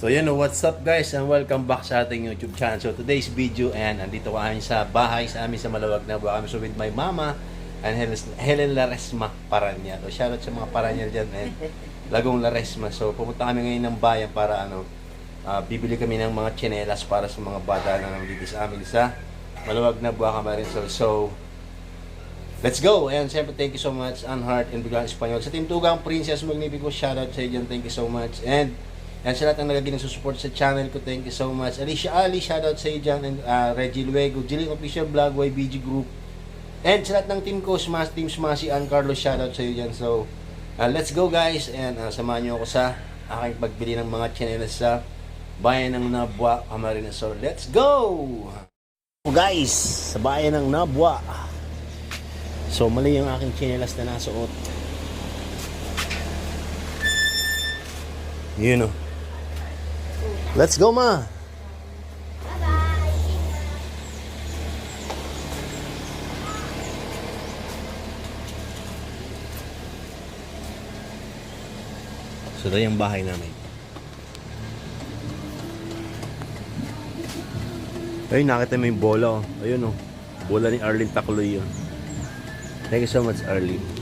So yun, what's up guys and welcome back sa ating YouTube channel. So today's video and andito kami sa bahay sa amin sa Malawag na buwan kami. So with my mama and Helen, Helen Laresma Paranya. So shoutout sa mga Paranya dyan and Lagong Laresma. So pumunta kami ngayon ng bayan para ano, ah, bibili kami ng mga tsinelas para sa mga bata na nandito sa amin sa Malawag na buwan kami rin. So, so Let's go! And siyempre, thank you so much, Anhart and Biglang Espanyol. Sa Team Tugang, Princess Magnifico, shoutout sa iyo dyan. Thank you so much. And, and sa lahat ng nagaging nagsusupport sa channel ko, thank you so much. Alicia Ali, shoutout sa iyo dyan. And uh, Reggie Luego, Jiling Official Vlog, YBG Group. And sa lahat ng team ko, Smash Team Smasi, Ann Carlos, shoutout sa iyo dyan. So, uh, let's go guys. And uh, samahan niyo ako sa aking pagbili ng mga chinelas sa bayan ng Nabwa, Camarines. So, let's go! Guys, sa bayan ng Nabwa. So, mali yung aking chinelas na nasuot. Yun o. Let's go, ma! So, ito yung bahay namin. Ayun, nakita mo yung bola. oh. Ayun o. Bola ni Arlene Tacloy yun. Thank you so much, Arlene.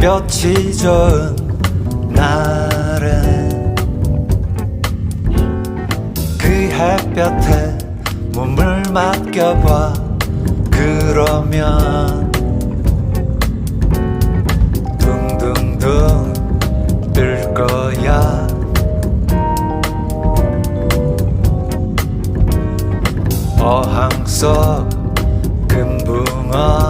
볕이 좋은 날에 그 햇볕에 몸을 맡겨봐. 그러면 둥둥둥 뜰 거야. 어항 속 금붕어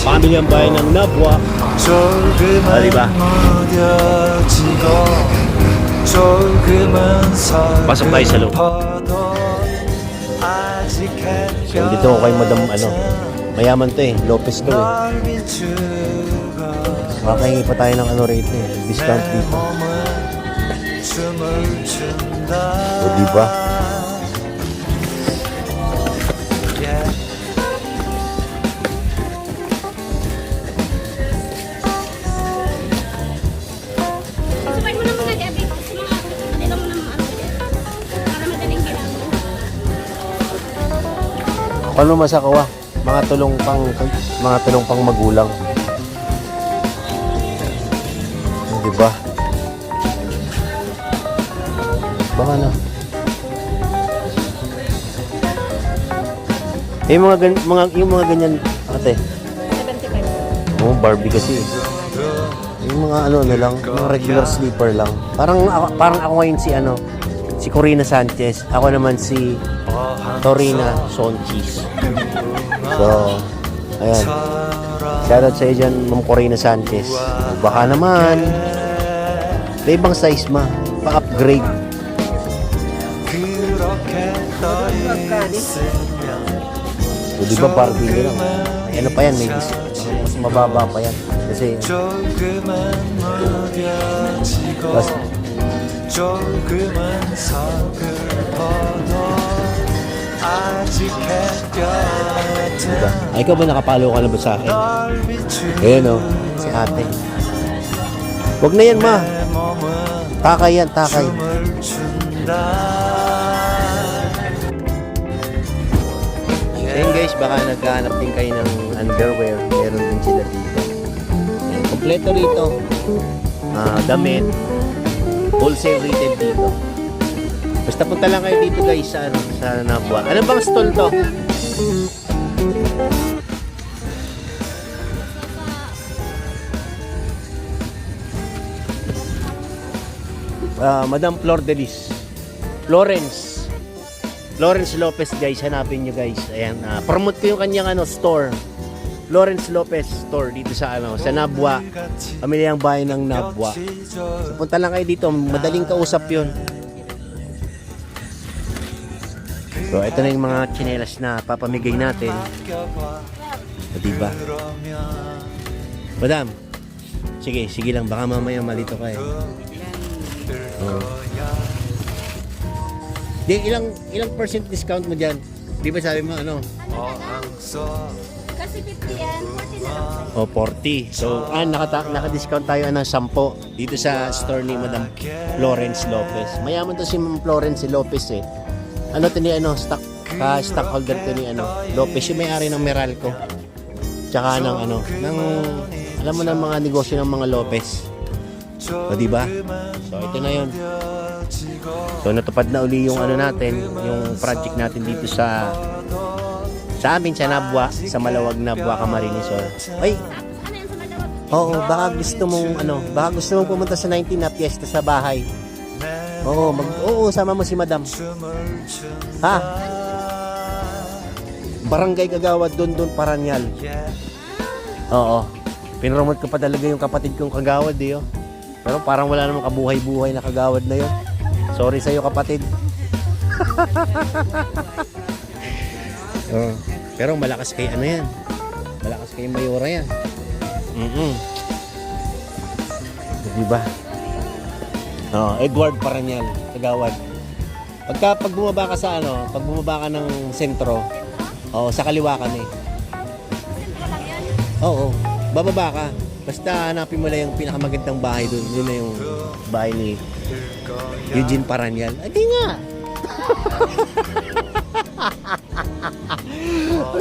pamilyang bayan ng Nabwa. Ah, diba? Pasok tayo sa loob. So, dito ko kay Madam, ano, mayaman to eh, Lopez to eh. Makahingi pa tayo ng ano rate eh, discount dito. O diba? Paano masakawa? Mga tulong pang mga tulong pang magulang. Di ba? Baka na. Eh, mga, gan mga, yung mga ganyan, ate. 75. Oh, Barbie kasi. eh mga ano na lang, mga regular sleeper lang. Parang parang ako ngayon si ano, si Corina Sanchez. Ako naman si Torina Sonchis. So, ayan. Shoutout sa iyo dyan, Ma'am Corina Sanchez. Baka naman, may ibang size ma, pa-upgrade. So, di ba party nila? Ano pa yan, may discount mababa pa yan. Kasi, 조금은 무뎌지고 Last- 조금은 서글퍼도 아직 diba? 햇볕은 Ay, ikaw ba nakapalo ka na ba sa akin? 널 비추고 Ayan o, si ate. Huwag na yan ma. 내 몸은 Takay yan, takay. 춤을 춘다 Ayun guys, baka naghahanap din kayo ng underwear, meron din sila dito. Ayan, kompleto rito. Uh, damit. Wholesale retail dito. Basta punta lang kayo dito guys sa, ano, sa Nabua. Ano bang stall to? Uh, Madam Flor de Lis. Florence. Florence Lopez guys, hanapin nyo guys. Ayan, ah, promote ko yung kanyang ano, store. Lawrence Lopez store dito sa ano, sa Nabwa. Pamilyang bayan ng Nabwa. So, punta lang kayo dito, madaling kausap 'yun. So, ito na yung mga tsinelas na papamigay natin. O, diba? Madam, sige, sige lang, baka mamaya malito kayo. Oh. Di, ilang, ilang percent discount mo dyan? Di ba sabi mo ano? Kasi 50 yan, 40 na lang. O, 40. So, ah, nakata- naka-discount tayo ng 10 dito sa store ni Madam Florence Lopez. Mayaman to si Ma'am Florence Lopez eh. Ano to ni ano, stock, ka stockholder to ni ano, Lopez yung may-ari ng Meralco. Tsaka ng ano, ng alam mo ng mga negosyo ng mga Lopez. O, di ba? So, ito na 'yon. So, natupad na uli yung ano natin, yung project natin dito sa sa amin sa Nabwa, sa Malawag Nabwa Camarines Sur. Madawag? oo, baka gusto mong ano, baka gusto mong pumunta sa 19 na piyesta sa bahay. Oo, mag oo, sama mo si Madam. Ha? Barangay Kagawad doon doon Paranyal. Oo. Pinromote ko pa talaga yung kapatid kong kagawad eh. Oh. Pero parang wala namang kabuhay-buhay na kagawad na yun. Sorry sa'yo kapatid. Oo. Pero malakas kay ano yan. Malakas kay Mayora yan. Mm Diba? Oh, Edward Paranyal, kagawad. Pagka pag bumaba ka sa ano, pag bumaba ka ng sentro, oh, sa kaliwa ka na eh. Sentro lang yan. Oo, bababa ka. Basta hanapin mo lang yung pinakamagandang bahay doon. Yun na yung bahay ni Eugene Paranyal. Adi nga!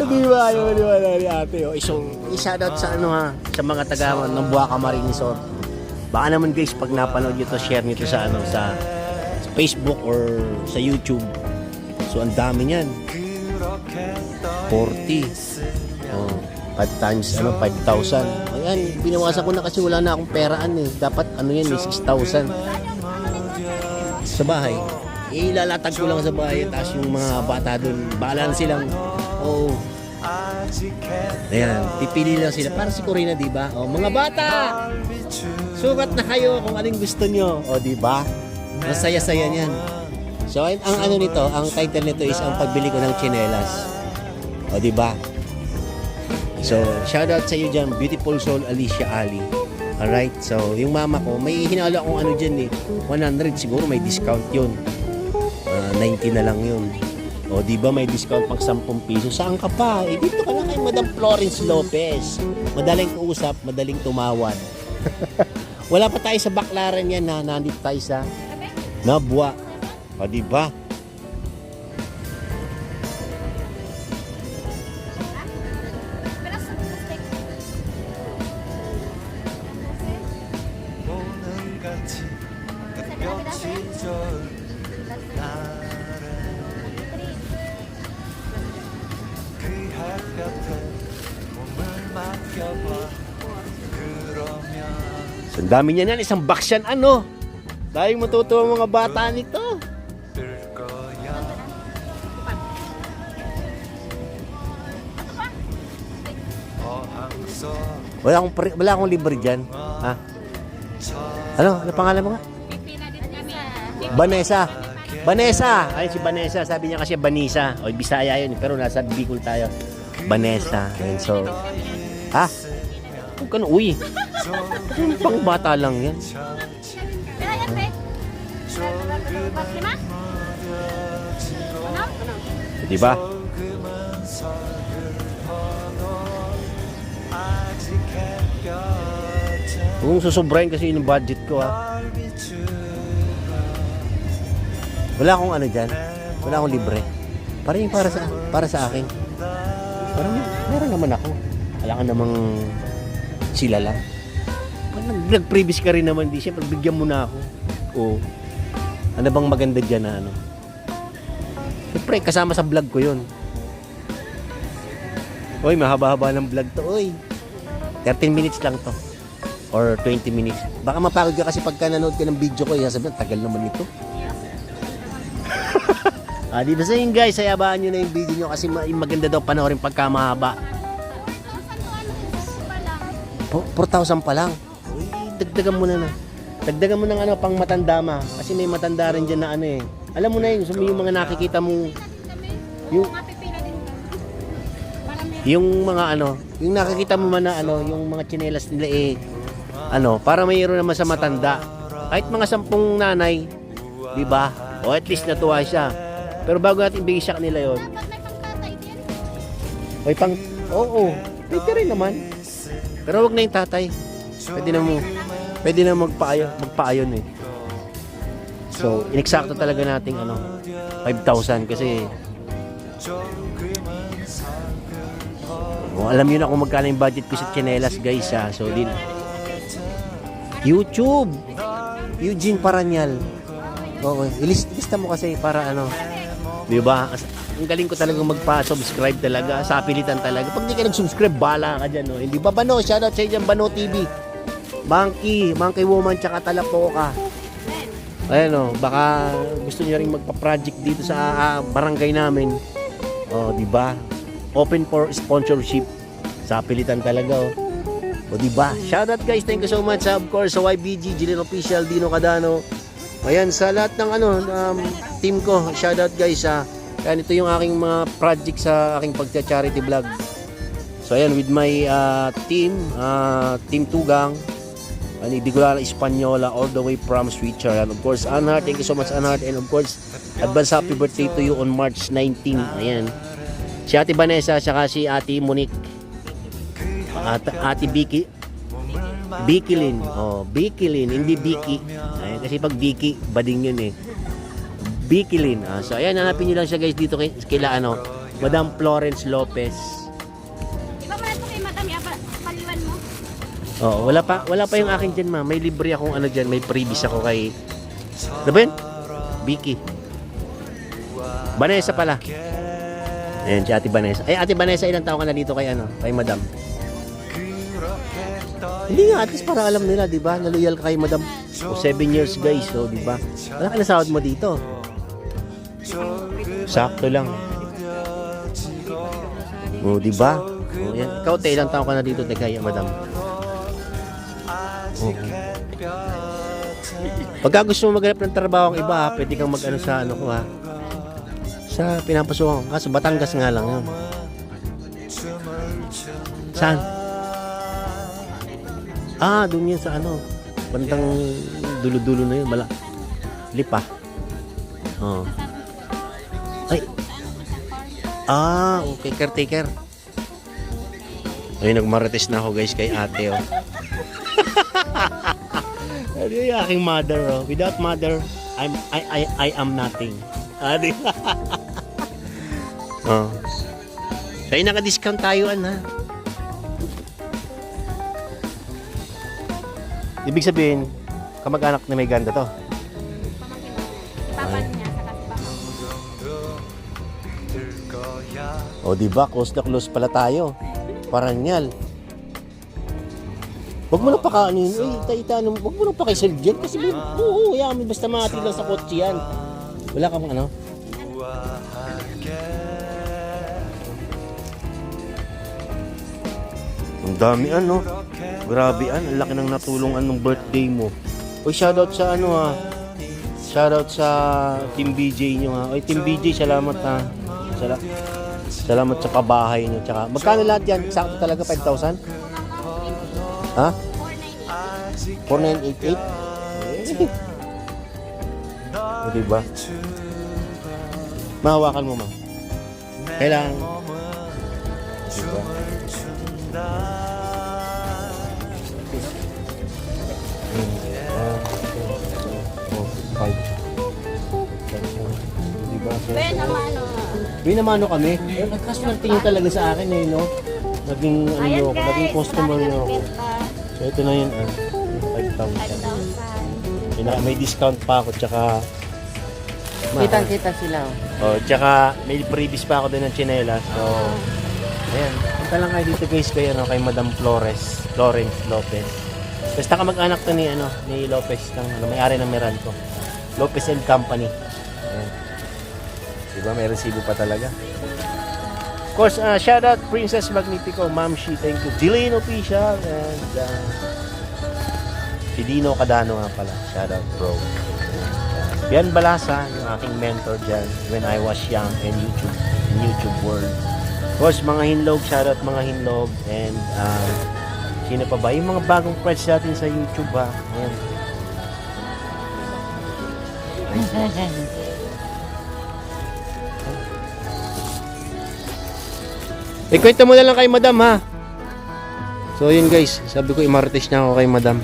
Di ba? Ano ba ni ate? O, isong, i-shoutout sa ano ha, sa mga taga ng Buwaka Marinisor. Baka naman guys, pag napanood nyo to, share nyo to sa ano, sa, sa Facebook or sa YouTube. So, ang dami niyan. 40. Oh, 5 times ano 5,000. Ayan, binawasan ko na kasi wala na akong peraan eh. Dapat ano yan, eh, 6,000 sa bahay. Ilalatag ko lang sa bahay tapos yung mga bata doon, bahala na silang oh, Ayan, pipili lang sila. Para si Corina, di ba? Oh, mga bata! Sukat na kayo kung anong gusto nyo. O, di ba? Masaya-saya niyan. So, ang, ano nito, ang title nito is ang pagbili ko ng chinelas. O, di ba? So, shout out sa iyo dyan, Beautiful Soul Alicia Ali. Alright, so yung mama ko, may hinalo akong ano dyan eh, 100 siguro may discount yun. Ah, 90 na lang yun. O, di ba may discount pag 10 piso? Saan ka pa? Eh, dito ka lang kay Madam Florence Lopez. Madaling kausap, madaling tumawad. Wala pa tayo sa baklaran yan na nandito tayo sa Nabwa. O, di ba? Ang dami niya yan. Isang box yan. Ano? Dahil matutuwa mga bata nito. Wala akong, pre- wala akong libre dyan. Ha? Ano? Ano pangalan mo nga? Vanessa. Vanessa! Ay, si Vanessa. Sabi niya kasi Vanessa. O, Bisaya yun. Pero nasa Bicol tayo. Vanessa. And so, ha? Huwag ka na, uy. Pang bata lang yan. Pero Kung susobrahin kasi yung budget ko ha. Wala akong ano dyan. Wala akong libre. Parang yung para sa, para sa akin. Parang meron naman ako. Wala ka namang sila lang. Pag nag- nag-previous ka rin naman, di siyempre bigyan mo na ako. Oo. Ano bang maganda dyan na ano? Siyempre, kasama sa vlog ko yun. Uy, mahaba-haba ng vlog to. Uy, 13 minutes lang to. Or 20 minutes. Baka mapagod ka kasi pagka nanood ka ng video ko, sabi tagal naman ito. ah, di ba sa yun guys, sayabaan nyo na yung video nyo kasi ma- maganda daw panoorin pagka mahaba. Po- 4,000 pa lang. Uy, dagdagan mo na na. Dagdagan mo ng ano, pang matanda ma. Kasi may matanda rin dyan na ano eh. Alam mo na yun, sumi- yung mga nakikita mong, yung, yung mga ano, yung nakikita mo man na ano, yung mga tsinelas nila eh, ano, para mayroon naman sa matanda. Kahit mga sampung nanay, di ba? O at least natuwa siya. Pero bago natin bigay siya kanila yon, may pang, oo, pwede rin naman. Pero wag na yung tatay. Pwede na mo, pwede na magpaayon, magpaayon eh. So, ineksakto talaga nating ano, 5,000 kasi Oh, alam niyo na kung magkano yung budget ko sa chinelas guys ha. So, din YouTube. Eugene Paranyal. Oo, ilist lista mo kasi para ano, 'di ba? Ang galing ko talaga magpa-subscribe talaga, sa pilitan talaga. Pag di ka nag-subscribe, bala ka dyan, no? Hindi ba Bano? Shoutout sa dyan, Bano TV. Monkey, Monkey Woman, tsaka Talapoka. Ayan o, baka gusto niya rin magpa-project dito sa ah, barangay namin. O, di ba? Open for sponsorship. Sa pilitan talaga o. O, di ba? Shoutout guys, thank you so much. Of course, sa YBG, Jilin Official, Dino Cadano. Ayan, sa lahat ng ano, um, team ko, shoutout guys sa Ayan, ito yung aking mga project sa aking pagcha-charity vlog. So ayan, with my uh, team, uh, Team Tugang, and Ibigolara Espanyola, all the way from Switzer. And of course, Anhart, thank you so much Anhart. And of course, advance happy birthday to you on March 19. Ayan. Si Ate Vanessa, saka si Ate Monique. At Ate Vicky, Bikilin. Oh, Bikilin, hindi Biki. Ayan, kasi pag Biki, bading yun eh. Bikilin. Ah, so ayan, hanapin niyo lang siya guys dito kay, kila ano, Madam Florence Lopez. Di ba mo na ito kay Madam Yaba? Paliwan mo? Oh, wala pa, wala pa yung akin diyan, ma. May libre akong ano diyan, may previous ako kay Ano ba yun? Biki. Vanessa pala. Ayan, si Ate Vanessa. Ay, Ate Vanessa, ilang taon ka na dito kay ano, kay Madam? Hindi nga, at least para alam nila, di ba? Naloyal ka kay Madam. O, 7 years guys, so, di ba? Wala ka na sahod mo dito. Sakto lang. O, di ba? O, yan. Ikaw, te, ilang taon ka na dito, te, kay Madam? O. Pagka gusto mo maghanap ng trabaho ang iba, pwede kang mag-ano sa ano ko ha. Sa pinapasukan ko. Kaso Batangas nga lang yun. Saan? Ah, doon yan sa ano. Bandang dulo-dulo na yun. Mala. Lipa. Oh. Ay. Ah, okay. Caretaker. Ay, nagmarites na ako guys kay ate oh. Ano yung aking mother oh. Without mother, I'm I I I am nothing. Ba? oh. Kaya naka-discount tayo an Ibig sabihin, kamag-anak na may ganda to. Pamangkin mo. Papa niya, saka si Papa. O di ba, close na close pala tayo. Paranyal. Wag mo na pa kaanin. Uy, ita-ita, ano, wag mo na pa kay Sir Jen. Kasi, oo, yaman, basta mahatid lang sa kotse yan. Wala kang ano? Ang dami ano. Grabe an, ang laki ng natulungan ng birthday mo. Uy, shoutout sa ano ha. Shoutout sa Team BJ nyo ha. Uy, Team BJ, salamat ha. Sala salamat sa pabahay nyo. Tsaka, magkano lahat yan? Sakto talaga 5,000? Ha? 4988? Eh. O, diba? Mahawakan mo, ma. Kailangan. Diba? Ben, naman ano. May namano kami. Eh, nagkaswerte nyo talaga sa akin eh, no? Naging, ano Ayan nyo ako, guys, naging customer marami nyo ako. benta. So, ito na yun, ah. 5,000. 5,000. May, na- may discount pa ako, tsaka... Kitang-kita sila. oh. Oh, tsaka may previous pa ako din ng chinelas. So, ayan. Punta lang kayo dito guys kay, ano, kay Madam Flores. Florence Lopez. Basta ka mag-anak to ni, ano, ni Lopez, ng, ano, may-ari ng Meralco. Lopez and Company. Diba, may resibo pa talaga. Of course, uh, shout out Princess Magnifico, Ma'am Shi, thank you. Jillian Official, and uh, si Dino Cadano nga pala. Shout out, bro. Bian Balasa, yung aking mentor dyan when I was young in YouTube, in YouTube world. Of course, mga hinlog, shout out mga hinlog, and uh, sino pa ba? Yung mga bagong friends natin sa YouTube ha. Ayan. Ikwento mo na lang kay madam ha. So yun guys, sabi ko imartes na ako kay madam.